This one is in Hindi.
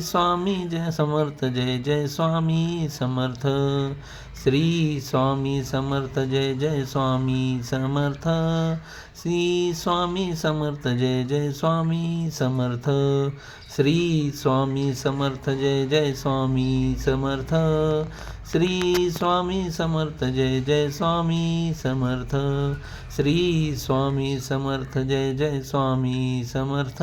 स्वामी जय समर्थ, जय जय स्वामी समर्थ। श्री स्वामी समर्थ, जय जय स्वामी समर्थ। श्री स्वामी समर्थ, जय जय स्वामी समर्थ। श्री स्वामी समर्थ, जय जय स्वामी समर्थ। श्री स्वामी समर्थ, जय जय स्वामी समर्थ। श्री स्वामी समर्थ, जय जय स्वामी समर्थ।